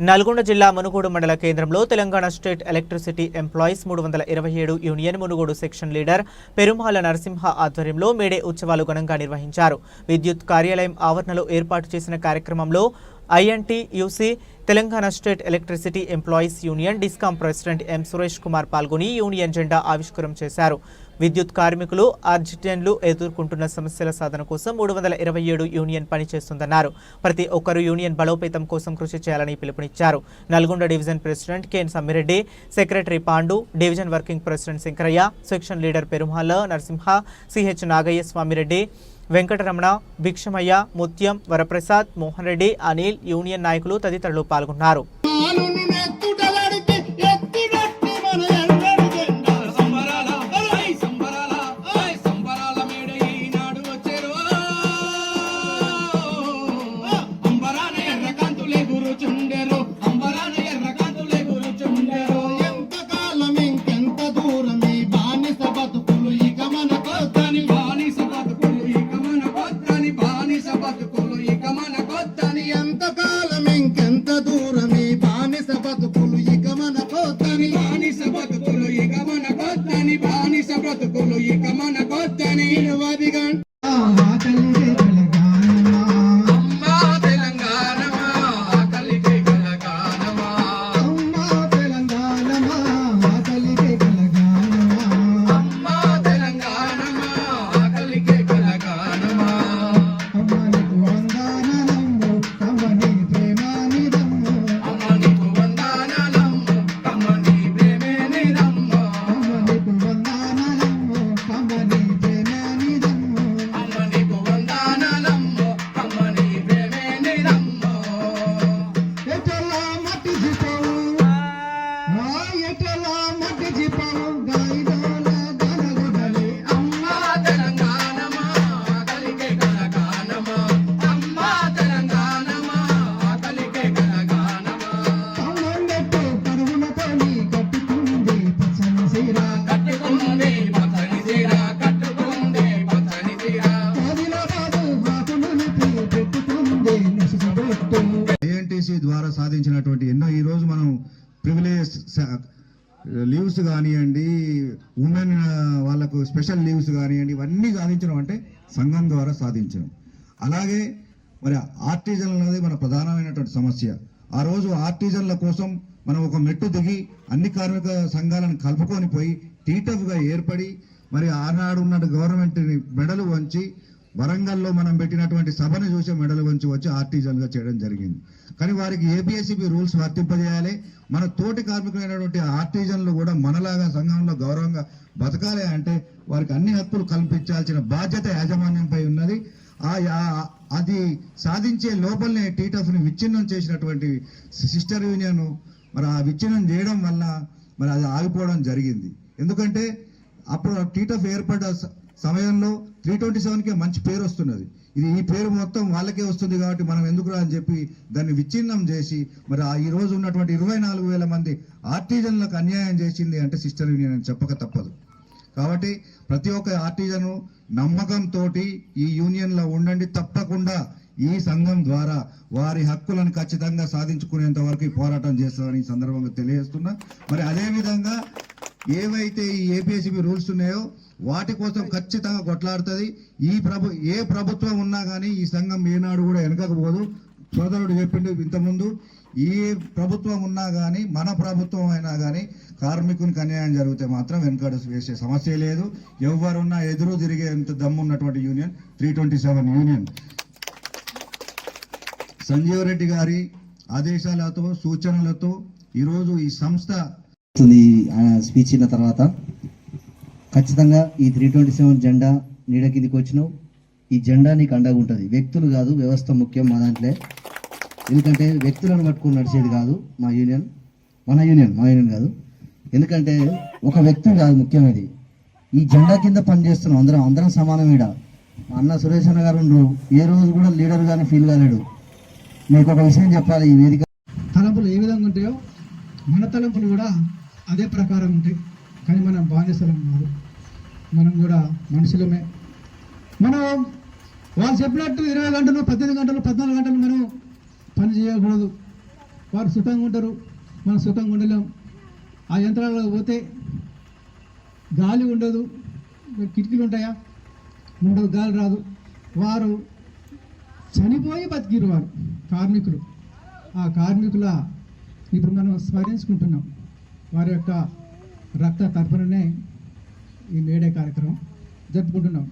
నల్గొండ జిల్లా మునుగోడు మండల కేంద్రంలో తెలంగాణ స్టేట్ ఎలక్ట్రిసిటీ ఎంప్లాయీస్ మూడు వందల ఇరవై ఏడు union Munugode section leader Perumala Narasimha ఆధ్వర్యంలో మేడే ఉత్సవాలు ఘనంగా నిర్వహించారు. విద్యుత్ కార్యాలయం ఆవరణలో ఏర్పాటు చేసిన కార్యక్రమంలో INT UC Telangana state electricity employees union discom president M Suresh Kumar పాల్గొని యూనియన్ జెండా ఆవిష్కరణ చేశారు. విద్యుత్ కార్మికులు ఆర్జిటెన్లు ఎదుర్కొంటున్న సమస్యల సాధన కోసం మూడు వందల ఇరవై ఏడు యూనియన్ పనిచేస్తుందన్నారు. ప్రతి ఒక్కరూ యూనియన్ బలోపేతం కోసం కృషి చేయాలని పిలుపునిచ్చారు. Nalgonda division president KN Sammireddy secretary Pandu division working president Shankaraiah section leader Perumala Narasimha CH Nagaiah Swamireddy Venkataramana Bhikshamaiah Mutyam Varaprasad Mohan Reddy Anil union నాయకులు తదితరులు పాల్గొన్నారు. కొత్తని బానిస బతుకులు ఇక మన కొత్తని నిరవధి ప్రివిలేజ్ లీవ్స్ కానివ్వండి ఉమెన్ వాళ్ళకు స్పెషల్ లీవ్స్ కానివ్వండి ఇవన్నీ సాధించడం అంటే సంఘం ద్వారా సాధించడం అలాగే మరి ఆర్టిజన్ అనేది మన ప్రధానమైనటువంటి సమస్య. ఆ రోజు ఆర్టిజన్ల కోసం మనం ఒక మెట్టు దిగి అన్ని కార్మిక సంఘాలను కలుపుకొని పోయి టీటఫ్గా ఏర్పడి మరి ఆనాడు ఉన్న గవర్నమెంట్ని మెడలు వంచి వరంగల్లో మనం పెట్టినటువంటి సభను చూసి మెడలు వంచి వచ్చి ఆర్టిజన్గా చేయడం జరిగింది. కానీ వారికి ఏపీఎస్సీబీ రూల్స్ వర్తింపజేయాలి. మన తోటి కార్మికులైనటువంటి ఆర్టిజన్లు కూడా మనలాగా సంఘంలో గౌరవంగా బతకాలి అంటే వారికి అన్ని హక్కులు కల్పించాల్సిన బాధ్యత యాజమాన్యంపై ఉన్నది. ఆ యా- అది సాధించే లోపలనే టీటఫ్ని విచ్ఛిన్నం చేసినటువంటి సిస్టర్ యూనియన్ మరి ఆ విచ్ఛిన్నం చేయడం వల్ల మరి అది ఆగిపోవడం జరిగింది. ఎందుకంటే అప్పుడు టీటఫ్ ఏర్పడ్డ సమయంలో త్రీ ట్వంటీ సెవెన్కి మంచి పేరు వస్తున్నది. ఇది ఈ పేరు మొత్తం వాళ్ళకే వస్తుంది కాబట్టి మనం ఎందుకురా అని చెప్పి దాన్ని విచ్ఛిన్నం చేసి మరి ఆ ఈ రోజు ఉన్నటువంటి ఇరవై నాలుగు వేల మంది ఆర్టిజన్లకు అన్యాయం చేసింది అంటే సిస్టర్ యూనియన్ అని చెప్పక తప్పదు. కాబట్టి ప్రతి ఒక్క ఆర్టిజను నమ్మకంతో ఈ యూనియన్లో ఉండండి. తప్పకుండా ఈ సంఘం ద్వారా వారి హక్కులను ఖచ్చితంగా సాధించుకునేంత వరకు ఈ పోరాటం చేస్తామని ఈ సందర్భంగా తెలియజేస్తున్నా. మరి అదే విధంగా ఏవైతే ఈ ఏపీఎస్బి రూల్స్ ఉన్నాయో వాటి కోసం ఖచ్చితంగా కొట్లాడుతుంది. ఈ ప్రభు ఏ ప్రభుత్వం ఉన్నా కానీ ఈ సంఘం ఏనాడు కూడా వెనకకపోదు సోదరుడు చెప్పిండు ఇంతకుముందు ఈ ప్రభుత్వం ఉన్నా కానీ మన ప్రభుత్వం అయినా కానీ కార్మికునికి అన్యాయం జరిగితే మాత్రం వెనకడు వేసే సమస్య లేదు. ఎవరున్నా ఎదురు తిరిగేంత దమ్ము ఉన్నటువంటి union three twenty seven union. Sanjeev Reddy గారి ఆదేశాలతో సూచనలతో ఈరోజు ఈ సంస్థ వస్తుంది ఆయన స్పీచ్ ఇన్న తర్వాత. ఖచ్చితంగా ఈ త్రీ ట్వంటీ సెవెన్ జెండా నీడ కిందికి వచ్చినావు. ఈ జెండా నీకు అండగా ఉంటుంది. వ్యక్తులు కాదు వ్యవస్థ ముఖ్యం మా దాంట్లో. ఎందుకంటే వ్యక్తులను పట్టుకుని నడిచేది కాదు మా యూనియన్. మన యూనియన్ మా యూనియన్ కాదు. ఎందుకంటే ఒక వ్యక్తి కాదు ముఖ్యమైనది. ఈ జెండా కింద పనిచేస్తున్నాం అందరం అందరం సమానం ఈడ. మా అన్న సురేష్ అన్న గారు ఏ రోజు కూడా లీడర్ కానీ ఫీల్ కాలేడు. మీకు ఒక విషయం చెప్పాలి ఈ వేదిక. తలంపులు ఏ విధంగా ఉంటాయో మన తలంపులు కూడా అదే ప్రకారం ఉంటాయి కానీ మనం బానిసలం కాదు. మనం కూడా మనుషులమే. మనం వాళ్ళు చెప్పినట్టు ఇరవై గంటలు పద్దెనిమిది గంటలు పద్నాలుగు గంటలు మనం పని చేయకూడదు. వారు సుఖంగా ఉంటారు. మనం సుఖంగా ఉండలేం. ఆ యంత్రాలలో పోతే గాలి ఉండదు. కిటికీలు ఉంటాయా? ఉండదు గాలి రాదు. వారు చనిపోయి బతికిరు వారు. కార్మికులు. ఆ కార్మికుల ఇప్పుడు మనం స్మరించుకుంటున్నాం. వారి యొక్క రక్త తర్పణనే ఈ మేడే కార్యక్రమం జరుపుకుంటున్నాం.